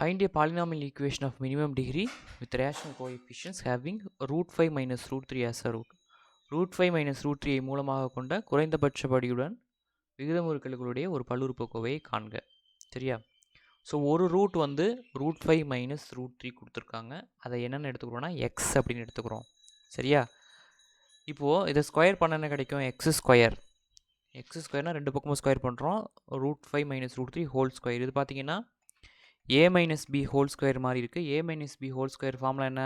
Find a polynomial equation of minimum degree with rational coefficients having root 5 minus root 3 as a root. root 5 minus root 3 ஐ மூலமாக கொண்ட குறைந்தபட்ச படியுடன் விகிதமுறுக்களுடைய ஒரு பல்லுறுப்புக்கோவையை காண்க. சரியா? ஸோ ஒரு ரூட் வந்து root five minus root three கொடுத்துருக்காங்க. அதை என்னென்னு எடுத்துக்கிறோன்னா எக்ஸ் அப்படின்னு எடுத்துக்கிறோம். சரியா? இப்போது இதை ஸ்கொயர் பண்ண கிடைக்கும்? எக்ஸ் ஸ்கொயர் எக்ஸ் ஸ்கொயர்னால் ரெண்டு பக்கமும் ஸ்கொயர் பண்ணுறோம் root five minus root three whole square இது பார்த்தீங்கன்னா A minus B whole square மாதிரி இருக்குது A minus B whole square ஃபார்மில் என்ன?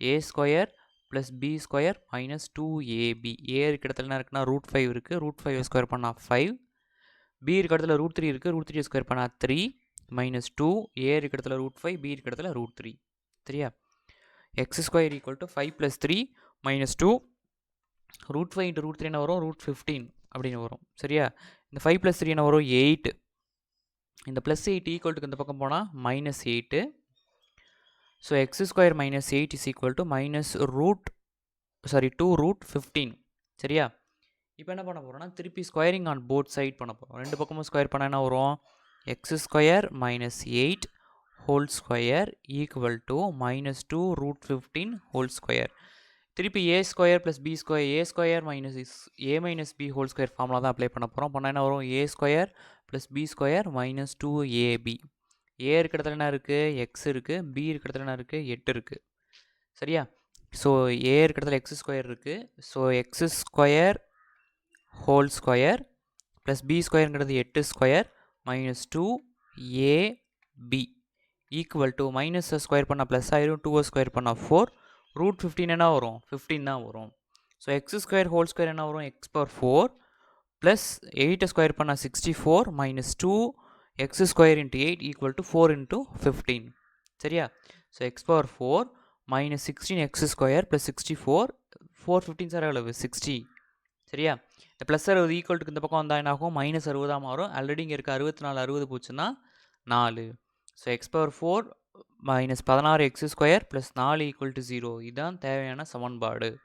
A square plus B square minus two AB A இருக்க இடத்துல என்ன இருக்குன்னா ரூட் ஃபைவ் இருக்குது ரூட் ஃபைவ் ஸ்கொயர் பண்ணால் ஃபைவ் பி இருக்க இடத்துல ரூட் த்ரீ இருக்குது ரூட் த்ரீ ஸ்கொயர் பண்ணால் த்ரீ மைனஸ் டூ ஏ இருக்க இடத்துல ரூட் ஃபைவ் பி இருக்க இடத்துல ரூட் த்ரீ சரியா? X square equal to five plus three minus two root five into root three என்ன வரும்? ரூட் ஃபிஃப்டீன் அப்படின்னு வரும். சரியா? இந்த ஃபைவ் ப்ளஸ் த்ரீ என்ன வரும்? எயிட் இந்த ப்ளஸ் எயிட் ஈக்குவல்ட்டுக்கு இந்த பக்கம் போனால் minus eight so X square minus eight is equal to minus root sorry two root fifteen சரியா? இப்போ என்ன பண்ண போகிறோம்னா திருப்பி ஸ்கொயரிங் ஆன் போத் சைட் பண்ண போகிறோம் ரெண்டு பக்கமும் ஸ்கொயர் பண்ண என்ன வரும்? X square minus eight whole square equal to minus two root fifteen whole square திருப்பி A square plus B square A square minus is A minus B whole square formula தான் apply பண்ண போகிறோம் பண்ணால் என்ன வரும்? A square plus B square minus two AB A இருக்கிற இடத்துல என்ன இருக்குது எக்ஸ் இருக்குது பி இருக்கிற இடத்துல என்ன இருக்குது எட்டு இருக்குது சரியா? ஸோ ஏ இருக்கிற இடத்துல எக்ஸ் ஸ்கொயர் இருக்குது so X square whole square plus B ஸ்கொயருங்கிறது எட்டு square minus two AB equal to minus square பண்ணால் ப்ளஸ் ஆயிரும். டூ ஸ்கொயர் பண்ணால் ஃபோர் ரூட் ஃபிஃப்டீன் என்ன வரும்? ஃபிஃப்டீன் தான் வரும். So X square whole square என்ன வரும்? எக்ஸ் பவர் ஃபோர் ப்ளஸ் எயிட்டை ஸ்கொயர் பண்ணால் sixty four minus two X square into eight equal to four into fifteen சரியா? So X power four minus sixteen X square plus sixty four four fifteen sir எவ்வளவு? Sixty சரியா? இந்த plus அறுபது ஈக்குவல்ட்டுக்கு இந்த பக்கம் வந்தால் என்ன ஆகும் மைனஸ் அறுபதாக மாறும். ஆல்ரெடி இங்கே இருக்க அறுபத்தி நாலு அறுபது போச்சுன்னா நாலு. So X power four minus பதினாறு எக்ஸ் ஸ்கொயர் ப்ளஸ் நாலு ஈக்குவல் டு ஜீரோ இதுதான் தேவையான சமன்பாடு.